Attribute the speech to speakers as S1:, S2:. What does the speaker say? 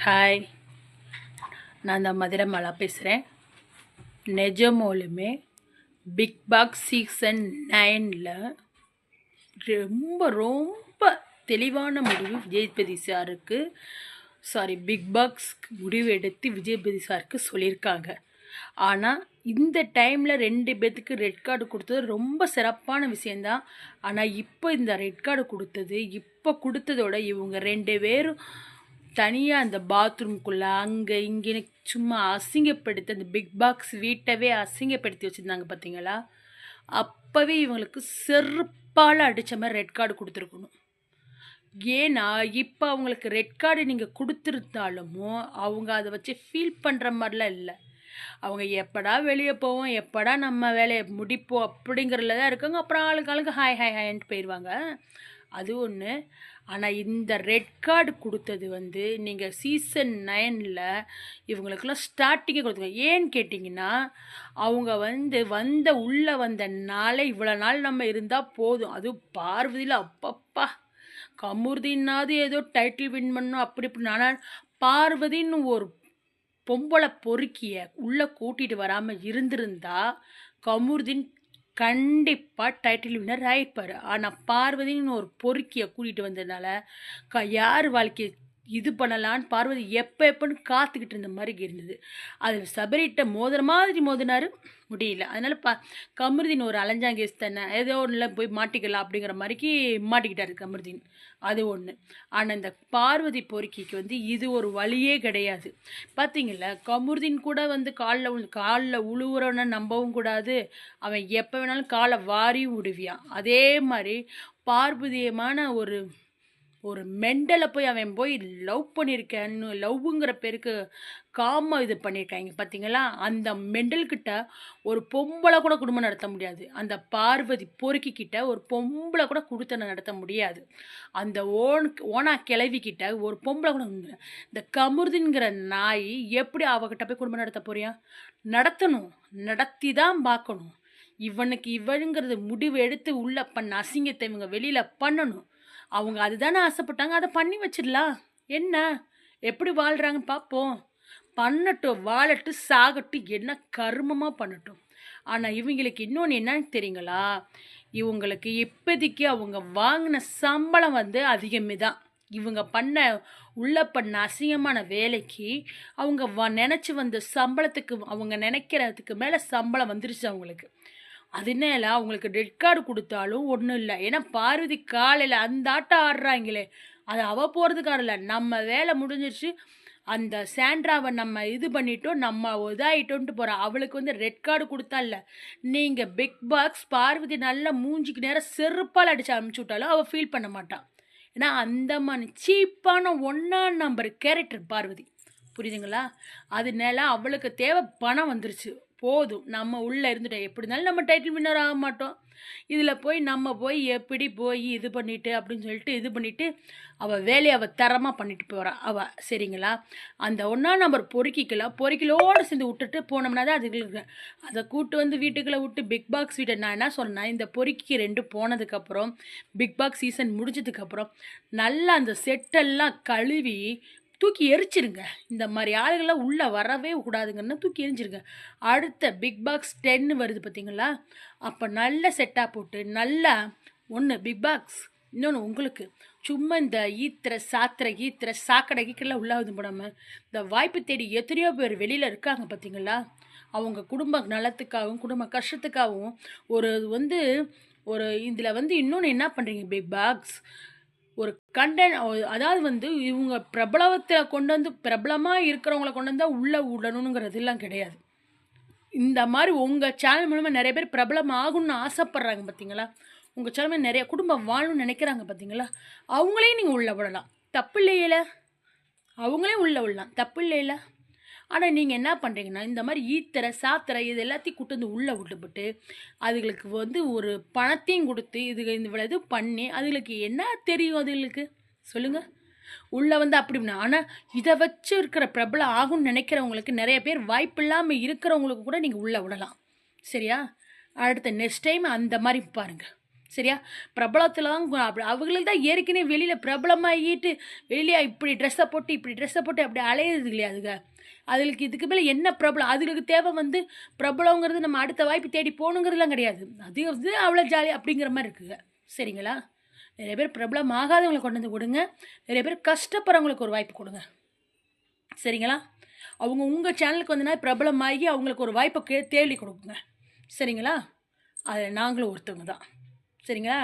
S1: Hi நான் தான் மதுரமலா பேசுகிறேன் நெஜமோலுமே பிக் பாக்ஸ் சீசன் நைனில் ரொம்ப ரொம்ப தெளிவான முடிவு விஜயபதி சாருக்கு சாரி பிக் பாக்ஸ் முடிவு எடுத்து விஜயபதி சாருக்கு சொல்லியிருக்காங்க. ஆனால் இந்த டைமில் ரெண்டு பேர்த்துக்கு ரெட் கார்டு கொடுத்தது ரொம்ப சிறப்பான விஷயந்தான் ஆனால் இப்போ இந்த ரெட் கார்டு கொடுத்தது இப்போ கொடுத்ததோட இவங்க ரெண்டு பேரும் தனியாக அந்த பாத்ரூம்குள்ளே அங்கே இங்கே சும்மா அசிங்கப்படுத்தி அந்த பிக் பாக்ஸ் வீட்டவே அசிங்கப்படுத்தி வச்சுருந்தாங்க பார்த்தீங்களா அப்போவே இவங்களுக்கு செருப்பால் அடித்த மாதிரி ரெட் கார்டு கொடுத்துருக்கணும். ஏன்னா இப்போ அவங்களுக்கு ரெட் கார்டு நீங்கள் கொடுத்துருந்தாலுமோ அவங்க அதை வச்சு ஃபீல் பண்ணுற மாதிரிலாம் இல்லை. அவங்க எப்படா வெளியே போவோம் எப்படா நம்ம வேலையை முடிப்போம் அப்படிங்கிறதுல தான் இருக்காங்க. அப்புறம் ஆளுக்கு ஆளுக்கு ஹாய் ஹாய் ஹாய்ன்ட்டு போயிடுவாங்க அது ஒன்று ஆனால் இந்த ரெட் கார்டு கொடுத்தது வந்து நீங்கள் சீசன் நைனில் இவங்களுக்கெல்லாம் ஸ்டார்டிங்கே கொடுத்துருங்க ஏன்னு கேட்டிங்கன்னா அவங்க வந்து வந்த உள்ளே வந்த நாளே இவ்வளோ நாள் நம்ம இருந்தால் போதும். அதுவும் பார்வதியில் அப்பப்பா. கமுர்தின்னாவது ஏதோ டைட்டில் வின் பண்ணணும் அப்படி இப்படி ஆனால் பார்வதின்னு ஒரு பொம்பளை பொறுக்கிய உள்ளே கூட்டிகிட்டு வராமல் இருந்திருந்தா கமுர்தின் கண்டிப்பாக டைட்டில் வின்னர் ஆகிருப்பார் ஆனால் பார்வதின்னு ஒரு பொறுக்கியை கூட்டிகிட்டு வந்ததுனால க யார் வாழ்க்கையை இது பண்ணலான்னு பார்வதி எப்போ எப்போன்னு காத்துக்கிட்டு இருந்த மாதிரி இருந்தது. அது சபரிட்ட மோதுற மாதிரி மோதினார். முடியல. அதனால் ப கமருதீன் ஒரு அலைஞ்சாங்கேஸ் தானே. ஏதோ ஒன்றில் போய் மாட்டிக்கலாம் அப்படிங்கிற மாதிரிக்கு மாட்டிக்கிட்டாரு கமருதீன். அது ஒன்று ஆனால் இந்த பார்வதி பொறுக்கிக்கு வந்து இது ஒரு வழியே கிடையாது. பார்த்தீங்களா கமருதீன் கூட வந்து காலில் காலில் உழுவுறவனை நம்பவும் கூடாது. அவன் எப்போ வேணாலும் காலை வாரி விடுவியான் அதே மாதிரி பார்வதியமான ஒரு ஒரு மெண்டலை போய் அவன் போய் லவ் பண்ணியிருக்கேன்னு லவ்வுங்கிற பேருக்கு காம இது பண்ணியிருக்காங்க பார்த்தீங்களா அந்த மெண்டல்கிட்ட ஒரு பொம்பளை கூட குடும்பம் நடத்த முடியாது. அந்த பார்வதி பொறுக்கிக்கிட்ட ஒரு பொம்பளை கூட கொடுத்த நடத்த முடியாது. அந்த ஓன் ஓனா கிளவிக்கிட்ட ஒரு பொம்பளை கூட இந்த கமுருதின்கிற நாய் எப்படி அவகிட்ட போய் குடும்பம் நடத்த போறியா? நடத்தணும். நடத்தி தான் பார்க்கணும் இவனுக்கு இவனுங்கிறது முடிவு எடுத்து உள்ள பண்ண அசிங்கத்தை இவங்க வெளியில் பண்ணணும். அவங்க அதுதானே ஆசைப்பட்டாங்க. அதை பண்ணி வச்சிடலாம் என்ன? எப்படி வாழ்கிறாங்க பார்ப்போம் பண்ணட்டும் வாழட்டும் சாகட்டும் என்ன கருமமாக பண்ணட்டும். ஆனால் இவங்களுக்கு இன்னொன்று என்னன்னு தெரியுங்களா? இவங்களுக்கு இப்போதைக்கு அவங்க வாங்கின சம்பளம் வந்து அதிகமே தான் இவங்க பண்ண உள்ள பண்ண அசிங்கமான வேலைக்கு அவங்க வ நினச்சி வந்த சம்பளத்துக்கு அவங்க நினைக்கிறதுக்கு மேலே சம்பளம் வந்துருச்சு அவங்களுக்கு. அதனால அவங்களுக்கு ரெட் கார்டு கொடுத்தாலும் ஒன்றும் இல்லை. ஏன்னா பார்வதி காலையில் அந்த ஆட்டம் ஆடுறாங்களே. அது அவள் போகிறதுக்காக இல்லை. நம்ம வேலை முடிஞ்சிருச்சு. அந்த சாண்ட்ராவை நம்ம இது பண்ணிட்டோம் நம்ம இதாகிட்டோன்ட்டு போகிறோம் அவளுக்கு வந்து ரெட் கார்டு கொடுத்தா இல்லை. நீங்கள் பிக் பாக்ஸ் பார்வதி நல்லா மூஞ்சிக்கு நேரம் செருப்பால் அடித்து அனுப்பிச்சி விட்டாலும் அவள் ஃபீல் பண்ண மாட்டான் ஏன்னா அந்த மாதிரி சீப்பான ஒன்றாம் நம்பர் கேரக்டர் பார்வதி. புரியுதுங்களா? அதனால அவளுக்கு தேவை பணம் வந்துருச்சு. போதும். நம்ம உள்ளே இருந்துட்டோம் எப்படி இருந்தாலும் நம்ம டைட்டில் வின்னர் ஆக மாட்டோம். இதில் போய் நம்ம போய் எப்படி போய் இது பண்ணிவிட்டு அப்படின்னு சொல்லிட்டு இது பண்ணிவிட்டு அவள் வேலையை அவள் தரமாக பண்ணிட்டு போகிறான் அவள் சரிங்களா? அந்த ஒன்றா நம்பர் பொறுக்கிக்கலாம் பொறுக்கிலோடு சேர்ந்து விட்டுட்டு போனோம்னா தான் அதுக்கு அதை கூட்டு வந்து வீட்டுக்குள்ளே விட்டு பிக் பாக்ஸ் வீட்டை நான் என்ன சொன்னேன் இந்த பொறுக்கி ரெண்டு போனதுக்கப்புறம் பிக் பாக்ஸ் சீசன் முடிஞ்சதுக்கப்புறம் நல்லா அந்த செட்டெல்லாம் கழுவி தூக்கி எரிச்சிருங்க. இந்த மாதிரி ஆளுகள்லாம் உள்ளே வரவே கூடாதுங்கன்னா தூக்கி எரிஞ்சிருங்க. அடுத்த பிக் பாக்ஸ் டென்னு வருது பார்த்தீங்களா அப்போ நல்ல செட்டாக போட்டு நல்லா ஒன்று பிக் பாக்ஸ் இன்னொன்று உங்களுக்கு. சும்மா இந்த ஈத்திர சாத்திர ஈத்திர சாக்கடை கீக்கெல்லாம் உள்ளாவது போடாமல் இந்த வாய்ப்பு தேடி எத்தனையோ பேர் வெளியில் இருக்காங்க பார்த்தீங்களா அவங்க குடும்ப நலத்துக்காகவும் குடும்ப கஷ்டத்துக்காகவும் ஒரு வந்து ஒரு இதில் வந்து இன்னொன்று என்ன பண்ணுறீங்க பிக் பாக்ஸ் கண்டன் அதாவது வந்து இவங்க பிரபலத்தில் கொண்டு வந்து பிரபலமாக இருக்கிறவங்கள கொண்டு வந்தால் உள்ளே விடணுங்கிறதுலாம் கிடையாது. இந்த மாதிரி உங்கள் சேனல் மூலமாக நிறைய பேர் பிரபலம் ஆகும்னு ஆசைப்பட்றாங்க பார்த்தீங்களா உங்கள் சேனல் நிறைய குடும்பம் வாழணும்னு நினைக்கிறாங்க பார்த்தீங்களா அவங்களையும் நீங்கள் உள்ளே விடலாம். தப்பு இல்லையில அவங்களையும் உள்ளே விடலாம். தப்பு இல்லையில ஆனால் நீங்கள் என்ன பண்ணுறீங்கன்னா இந்த மாதிரி ஈத்தரை சாத்திரை இது எல்லாத்தையும் கூட்டு வந்து உள்ளே விட்டுப்பட்டு அதுகளுக்கு வந்து ஒரு பணத்தையும் கொடுத்து இது இந்த இது பண்ணி அதுகளுக்கு என்ன தெரியும் அதுகளுக்கு? சொல்லுங்கள் உள்ளே வந்து அப்படி ஆனால் இதை வச்சு இருக்கிற பிரபலம் ஆகும்னு நினைக்கிறவங்களுக்கு நிறைய பேர் வாய்ப்பு இல்லாமல் இருக்கிறவங்களுக்கு கூட நீங்கள் உள்ளே விடலாம். சரியா? அடுத்த நெக்ஸ்ட் டைம் அந்த மாதிரி பாருங்கள் சரியா? பிரபலத்தில் அப்படி அவங்களுக்கு தான் ஏற்கனவே வெளியில் பிரபலமாகிட்டு வெளியே இப்படி ட்ரெஸ்ஸை போட்டு இப்படி ட்ரெஸ்ஸை போட்டு அப்படி அலையிறது இல்லையா அதுங்க அதுகளுக்கு இதுக்கு மேலே என்ன பிரபலம்? அதுகளுக்கு தேவை வந்து பிரபலங்கிறது நம்ம அடுத்த வாய்ப்பு தேடி போகணுங்கிறதுலாம் கிடையாது. அது வந்து அவ்வளோ ஜாலி அப்படிங்கிற மாதிரி இருக்குங்க. சரிங்களா? நிறைய பேர் பிரபலம் ஆகாதவங்களை கொண்டு வந்து கொடுங்க. நிறைய பேர் கஷ்டப்படுறவங்களுக்கு ஒரு வாய்ப்பு கொடுங்க. சரிங்களா? அவங்க உங்கள் சேனலுக்கு வந்தனா பிரபலமாகி அவங்களுக்கு ஒரு வாய்ப்பை கே தேடி கொடுக்குங்க சரிங்களா? அதில் நாங்களும் ஒருத்தவங்க தான். சரிங்களா?